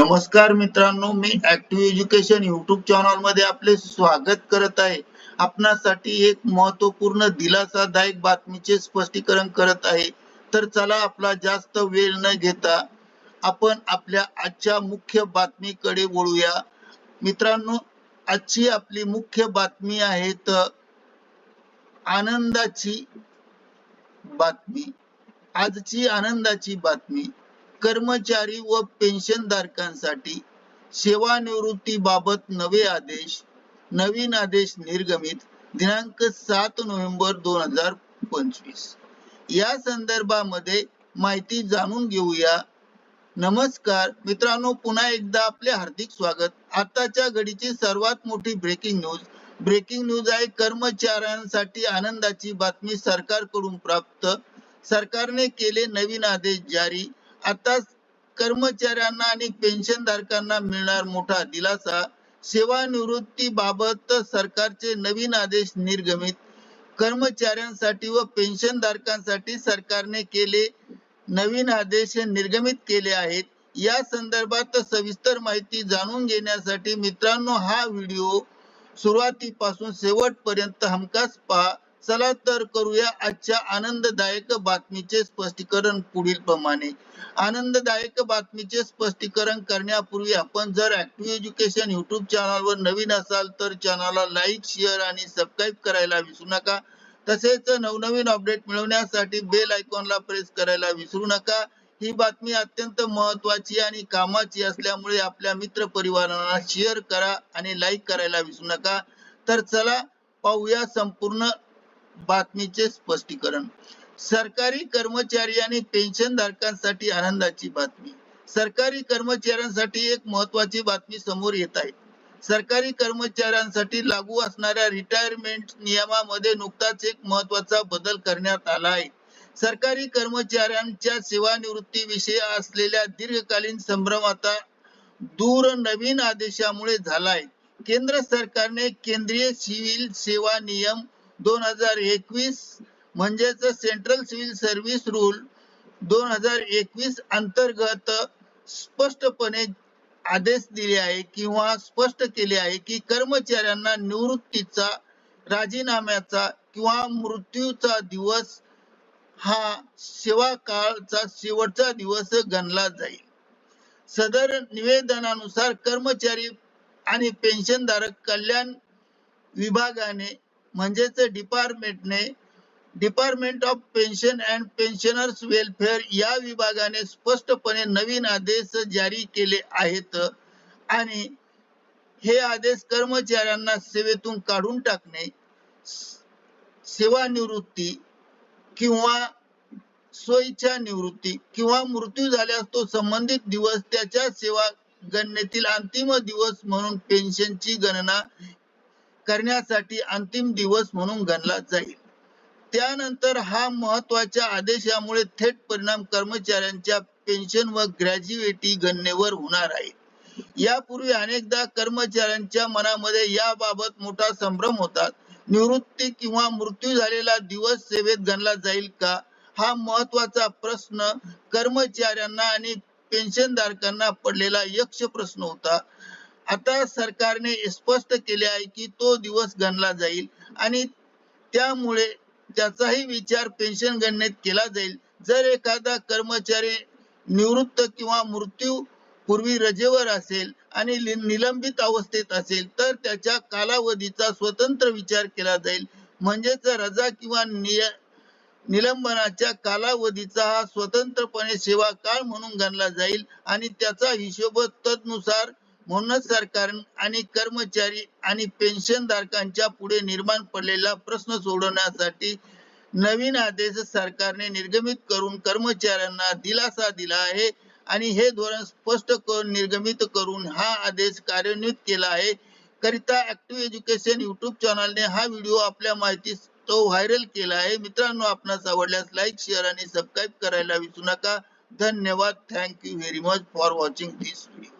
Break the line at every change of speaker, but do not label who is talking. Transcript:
नमस्कार मित्रांनो मी ऍक्टिव्ह एज्युकेशन युट्यूब चॅनलमध्ये आपले स्वागत करत आहे. आपणासाठी एक महत्त्वपूर्ण दिलासादायक बातमीचे स्पष्टीकरण करत आहे. तर चला आपला जास्त वेळ न घेता आपण आपल्या आजच्या मुख्य बातमीकडे वळूया. मित्रांनो आजची आपली मुख्य बातमी आहे तर आनंदाची बातमी. आजची आनंदाची बातमी. कर्मचारी व पेन्शनधारकांसाठी सेवानिवृत्तीबाबत नवे आदेश नवीन आदेश निर्गमित दिनांक सात नोव्हेंबर दोन हजार पंचवीस. या संदर्भामध्ये माहिती जाणून घेऊया. नमस्कार मित्रांनो पुन्हा एकदा आपले हार्दिक स्वागत. आताच्या घडीची सर्वात मोठी ब्रेकिंग न्यूज ब्रेकिंग न्यूज आहे कर्मचाऱ्यांसाठी आनंदाची बातमी सरकारकडून प्राप्त. सरकारने केले नवीन आदेश जारी. आता कर्मचाऱ्यांना आणि पेन्शन धारकांना मिळणार मोठा दिलासा. सेवानिवृत्ती बाबत सरकारचे नवीन आदेश निर्गमित. कर्मचाऱ्यांसाठी व पेन्शन धारकांसाठी सरकारने केले नवीन आदेश निर्गमित केले आहेत. या संदर्भात सविस्तर माहिती जाणून घेण्यासाठी मित्रांनो हा व्हिडिओ सुरुवातीपासून शेवटपर्यंत हमखास पहा. चला तर करूया आजच्या आनंददायक बातमीचे स्पष्टीकरण पुढील प्रमाणे आनंददायक बातमीचे स्पष्टीकरण करण्यापूर्वी आपण जर ऍक्टिव्ह एज्युकेशन युट्यूब चॅनलवर नवीन असाल तर चॅनलला लाईक शेअर आणि सबस्क्राईब करायला विसरू नका. तसेच नवनवीन अपडेट मिळवण्यासाठी बेल आयकॉनला प्रेस करायला विसरू नका. ही बातमी अत्यंत महत्वाची आणि कामाची असल्यामुळे आपल्या मित्र परिवारांना शेअर करा आणि लाईक करायला विसरू नका. तर चला पाहूया संपूर्ण बातमीचे स्पष्टीकरण. सरकारी कर्मचारी आणि पेन्शन धारकांसाठी आनंदाची बातमी. सरकारी कर्मचाऱ्यांसाठी एक महत्वाची बातमी समोर येत आहे. सरकारी कर्मचाऱ्यांसाठी लागू असणाऱ्या रिटायरमेंट नियमामध्ये नुकताच एक महत्त्वाचा बदल करण्यात आला आहे. सरकारी कर्मचाऱ्यांच्या सेवानिवृत्ती विषयी असलेल्या दीर्घकालीन संभ्रम आता दूर नवीन आदेशामुळे झाला आहे. केंद्र सरकारने केंद्रीय सिव्हिल सेवा नियम दोन हजार एकवीस म्हणजेच सेंट्रल सिव्हिल सर्व्हिस रूल दोन हजार एकवीस अंतर्गत स्पष्टपणे आदेश दिले आहे किंवा स्पष्ट केले आहे की कर्मचाऱ्यांना निवृत्तीचा राजीनाम्याचा किंवा मृत्यूचा दिवस हा सेवा काळचा शेवटचा दिवस गणला जाईल. सदर निवेदनानुसार कर्मचारी आणि पेन्शनधारक कल्याण विभागाने म्हणजेच डिपार्टमेंटने department of pension and pensioners welfare या विभागाने स्पष्टपणे नवीन आदेश जारी केले आहेत आणि हे आदेश कर्मचाऱ्यांना सेवेतून काढून टाकणे सेवानिवृत्ती किंवा स्वइच्छा निवृत्ती किंवा मृत्यू झाल्यास तो संबंधित दिवस त्याच्या सेवा गणनेतील अंतिम दिवस म्हणून पेन्शनची गणना करण्यासाठी अंतिम दिवस म्हणून गणला जाईल. त्यानंतर हा महत्त्वाच्या आदेशामुळे थेट परिणाम कर्मचाऱ्यांच्या पेन्शन व ग्रॅज्युएटी गणनेवर होणार आहे. यापूर्वी अनेकदा कर्मचाऱ्यांच्या मनामध्ये याबाबत मोठा संभ्रम होता. निवृत्ती किंवा मृत्यू झालेला दिवस सेवेत गणला जाईल का? हा महत्त्वाचा प्रश्न कर्मचाऱ्यांना आणि पेन्शन धारकांना पडलेला यक्ष प्रश्न होता. आता सरकारने स्पष्ट केले आहे की तो दिवस गणला जाईल आणि त्यामुळे त्याचाही विचार पेन्शन गणनेत केला जाईल जर एखादा कर्मचारी निवृत्त किंवा मृत्यू पूर्वी रजेवर असेल आणि निलंबित अवस्थेत असेल तर त्याच्या कालावधीचा स्वतंत्र विचार केला जाईल. म्हणजेच रजा किंवा निलंबनाच्या कालावधीचा हा स्वतंत्रपणे सेवा काळ म्हणून गणला जाईल आणि त्याचा हिशोब तदनुसार म्हणूनच सरकार आणि कर्मचारी आणि पेन्शन धारकांच्या पुढे निर्माण पडलेला प्रश्न सोडवण्यासाठी नवीन आदेश सरकारने निर्गमित करून कर्मचाऱ्यांना दिलासा दिला आहे आणि हे धोरण स्पष्ट करून निर्गमित करून हा आदेश कार्यान्वित केला आहे. करिता ऍक्टिव्ह एज्युकेशन युट्यूब चॅनलने हा व्हिडिओ आपल्या माहिती तो व्हायरल केला आहे. मित्रांनो आपणास आवडल्यास लाईक शेअर आणि सबस्क्राईब करायला विसरू नका. धन्यवाद. Thank you very much for watching this video